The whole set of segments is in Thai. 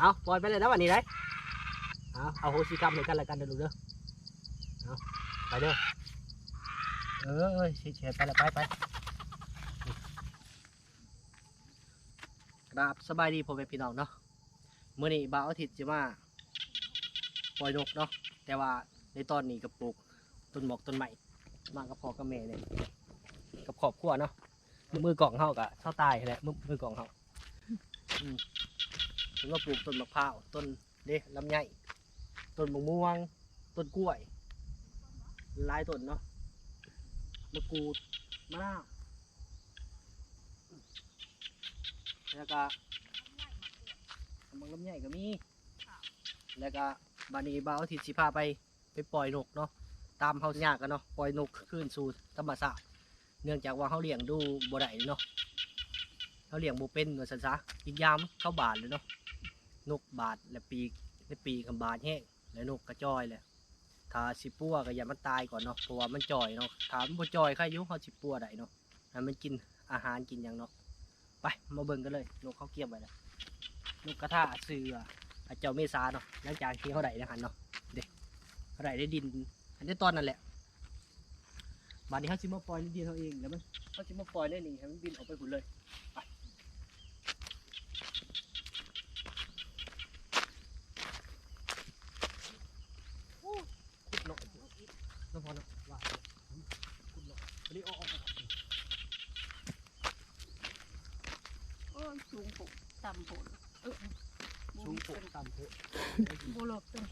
เอาปล่อยไปเลยนะวันนี้ได้เอาเอาโฮสิกรรมในกันละกันเด้อลูกเด้อเอาไปเด้อเออเอ้ยเฉยๆไปละไปไปกราบสบายดีพ่อแม่พี่น้องเนาะเมื้อนี้บ่าวอาทิตย์จะมาปล่อยนกเนาะแต่ว่าในตอนนี้ก็ปลูกต้นหมอกต้นใหม่มากับพ่อกับแม่เนี่ยกับครอบครัวเนาะมือกล่องเฮากะเท่าตายแหละมือมือกล่องเฮา ถึงว่าปลูกต้นมะพร้าวต้นเด้ลำไยต้นมะม่วง ต้นกล้วยหลายต้นเนาะมะกรูดมะนาวแล้วก็มังลำไยก็มีแล้วก็บานีบาวทิตย์สิพาไปไปปล่อยนกเนาะตามเฮาหยากกันเนาะปล่อยนกขึ้นสู่ธรรมชาติเนื่องจากว่าเฮาเลี้ยงดูบ่ได้เนาะเฮาเลี้ยงบ่เป็นว่าซั่นซะอีกยามเข้าบาดเลยเนาะ นกบาดและปีกและปีกกับบาดแห้งแล้วนกกระจอยแหละถ้าสิปัวก็อย่ามันตายก่อนเนาะเพราะว่ามันจ่อยเนาะถ้ามันบ่จ่อยใครอยู่เฮาสิปัวได้เนาะให้มันกินอาหารกินหยังเนาะไปมาเบิ่งกันเลยนกเขาเก็บไว้แล้วนกกระทาเสือเจ้าเมษาเนาะหลังจากที่เขาได้นะฮันเนาะเด็กเขาได้ได้ดินอันนี้ตอนนั่นแหละบาดนี้เขาชิมาปล่อยในดินเขาเองแล้วมันเขาชิมาปล่อยได้นี่ให้มันบินออกไปผุนเลยไปโอ้ขุดหน่อยน้องพอเนาะว่าขุดหน่อยวันนี้ออกออกออก โอ้ยสูงผุ ต่ำผุเออสูงโผล่ต่ำโผล่โบหลบจัง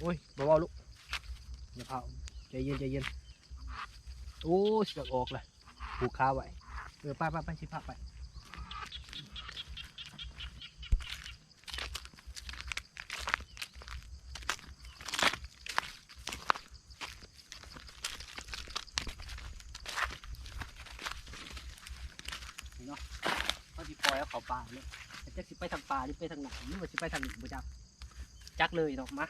โอ้ยเบาๆลูกอย่าเผาใจเย็นใจเย็นโอ้เสือกออกเลยผูกขาไว้เออไปไปไปชิพาไปนี่เนาะเขาสิ ป่าเนี่ยแต่จะสิไปทางป่าหรือไปทางไหนหรือว่าสิไปทางหนึ่งบ่จักจักเลยเนาะมา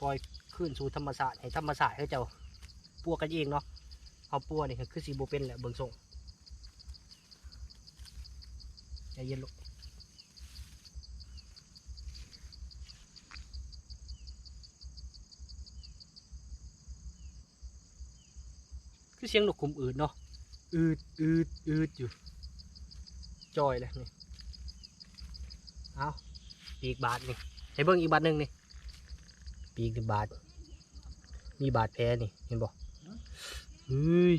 ปล่อยขึ้นสู่ธรรมศาสตร์ให้ธรรมศาสตร์ให้เจ้าปัวกันเองเนาะเอาปัวนี่คือสีโบเป็นแหละเบิ่งส่งใจเย็นลูกคือเสียงนกขุมอืดเนาะ อืดอืดอืดอยู่จอยเลยนี่เอาปีกบาทนี่ให้เบิ่งอีกบาทหนึ่งนี่ปีกมีบาทมีบาดแผลนี่เห็นบ่เฮ้ย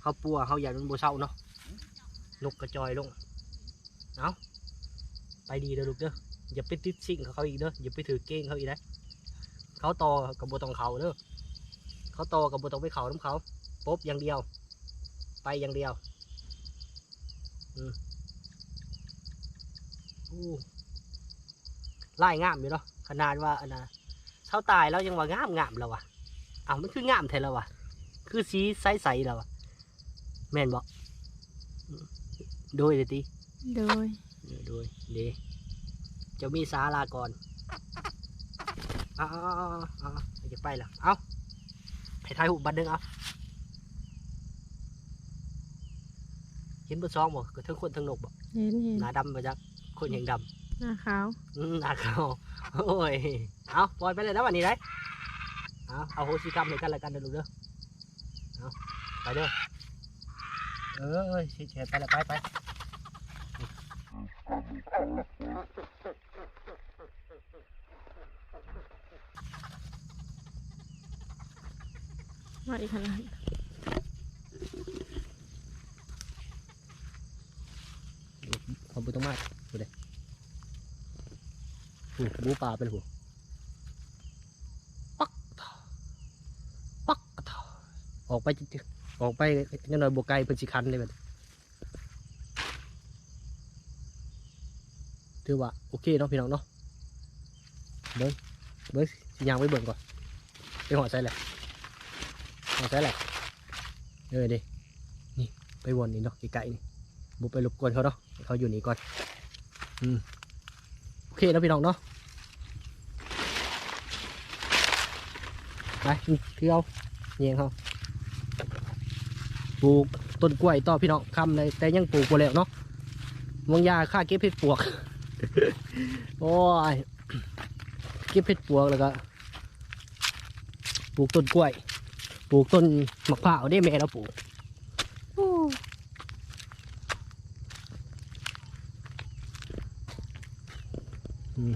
เขาปัวเขาอยากมันโบเศร้าเนาะนกกระจอยลงเอาไปดีเด้อลูกเด้ออย่าไปติดสิ่งกับเขาอีกเด้ออย่าไปถือเก้งเขาอีกนะเขาต่อกับโบตองเขาเด้อเขาต่อกับโบตองไปเขาน้ำเขาปุ๊บอย่างเดียว ไปอย่างเดียวอืมอู้ไล่งามอยู่เนาะขนาดว่าอันนะเท่าตายแล้วยังว่างามงามแล้ววะอ้าวมันคืองามแท้แล้ววะคือสีใสๆแล้ววะแม่นบอกโดยเลยติโดยเออโดยเดจะมีสาลาก่อนเอ้าวอ้าวจะไปละเอาไปถ่ายหูปบันหนึงเอา เห็นบนซองบ่ก็ทั้งคนทั้งนกบ่เห็นเห็นหน้าดำมาจากคนยังดำหน้าขาวอืมหนักเขาโอ้ยเอาปล่อยไปเลยนะวันนี้ได้เอาเอาโฮสิกรรมในกันละกันเด้อลูกเด้อเอาไปเด้อเออเอ้ยเฉยๆไปละไปไปมาอีกขนาด ขอบคุณมากดูเลยหู บูปลาเป็นหูปักปักออกไปจิออกไปยังหน่อยบวกไกลเป็นสิคันเลยแบบถือว่าโอเคเนาะพี่น้องเนาะเบิ้งเบิ้งสิยางไปเบิ่งก่อนไปหอดใส่แหละหอดใส่แหละเออดินี่ไปวนนี่เนาะไกลๆนี่บุไปรบกวนเขาเนาะเขาอยู่นี่ก่อนอืม แล้วพี่น้องเนาะไปเที่ยวเนียงเขาปลูกต้นกล้วยต่อพี่น้องคำเลยแต่ยังปลูกบ่แล้วเนาะบางยาค่าเก็บเห็ดปวกโอ้ยเก็บเห็ดปวกแล้วก็ปลูกต้นกล้วย ปลูกต้นมะพร้าวได้แม่เราปลูกโอ้อืม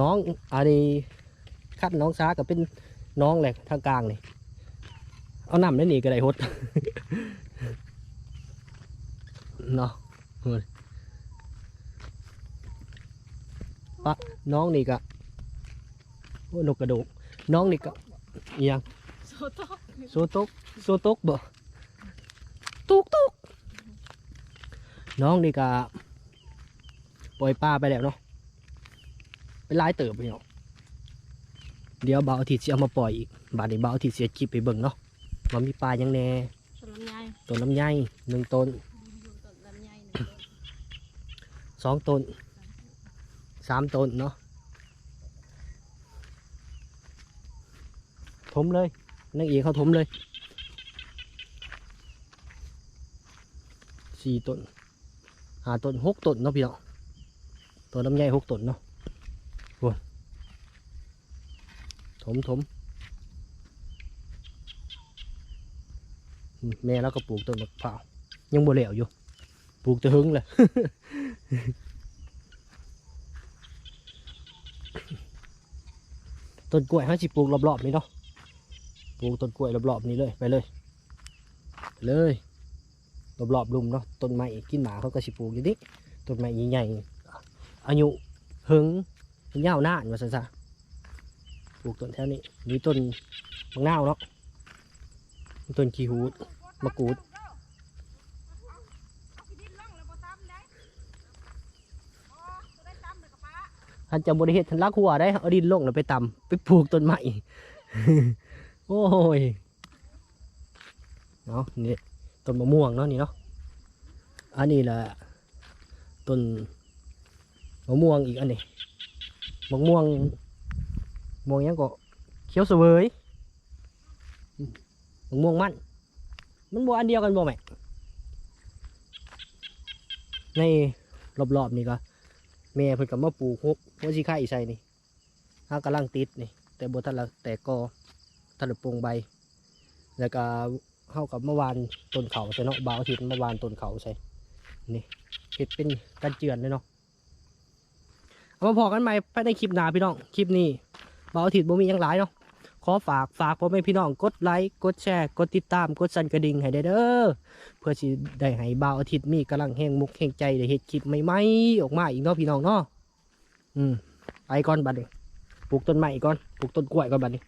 น้องอันนี้คัดน้องซากับเป็นน้องแหละทางกลางนี่เอาน้ำได้หนีก็ได้ฮดเนาะเฮ้ยปะน้องนี่ก็โอ้นกกระโดกน้องนี่ก็เอียงโซโต้โซตกโซตกบ่ตุกตุกน้องนี่ก็ปล่อยปลาไปแล้วเนาะ เป็นหลายเติบไปเนาะเดี๋ยวเบาอาทิตย์สิเอามาปล่อยอีกบาดนี้เบาอาทิตย์เสียคลิปไปเบิ่งเนาะว่ามีปลาหยังแหน่ส่วนลำไยต้นลำไยหนึ่งต้นอยู่ต้นลำไยหนึ่งต้นสองต้นสามต้นเนาะถมเลยนักเอกเขาถมเลยสี่ต้นหาต้นหกต้นเนาะพี่เนาะต้นลำไยหกต้นเนาะโอ้ย ถมถมแม่แล้วก็ปลูกต้นมะพร้าวยังบ่เหลวอยู่ ปลูกจะหึงเลยต้นกล้วยห้าสิปลูกรอบๆนี้เนาะปลูกต้นกล้วยรอบๆนี้เลยไปเลยไปเลยรอบๆลุมเนาะต้นไม้กินหมาเขาก็สิปลูกอยู่นี่ต้นไม้ใหญ่ๆอายุหึงยาวนานว่าซะซะ ลูกต้นแถวนี้มีต้นมะนาวเนาะต้นขี้หูดมะกรูดท่านจะบริเหตุทันลักหัวได้เอาดินลงแล้วไปตำไปปลูกต้นไม้โอ้ยเนาะนี่ต้นมะม่วงเนาะนี่เนาะอันนี้แหละต้นมะม่วงอีกอันนี้มะม่วง ม่วงยังก็เขียวเสวยม่วงมัน มันบ่อันเดียวกันบ่แม่ในรอบๆนี่ก็แม่เพิ่นก็มาปลูกฮกหัวสิไข่ใส่นี่ฮากำลังติดนี่ แต่บ่ทันละแต่กอทันละปลงใบ แล้วก็เฮากับเมื่อวานต้นเขาใส่เนาะบ่าวอาทิตย์เมื่อวานต้นเขาใส่นี่เฮ็ดเป็นกันเจือนเลยเนาะเอามาพอกันใหม่ภายในคลิปหน้าพี่น้อง คลิปนี้ บ่าวอาทิตย์บ่มีอย่างหลายเนาะขอฝากฝากพ่อแม่พี่น้องกดไลค์กดแชร์กดติดตามกดสั่นกระดิ่งให้ได้เด้อเพื่อสิได้ให้บ่าวอาทิตย์มีกำลังแห่งมุกแห่งใจได้เห็ดคลิปใหม่ๆออกมาอีกเนาะพี่น้องเนาะอืมไปก่อนบัดนี้ปลูกต้นไม้ก่อนปลูกต้นกล้วยก่อนบัดนี้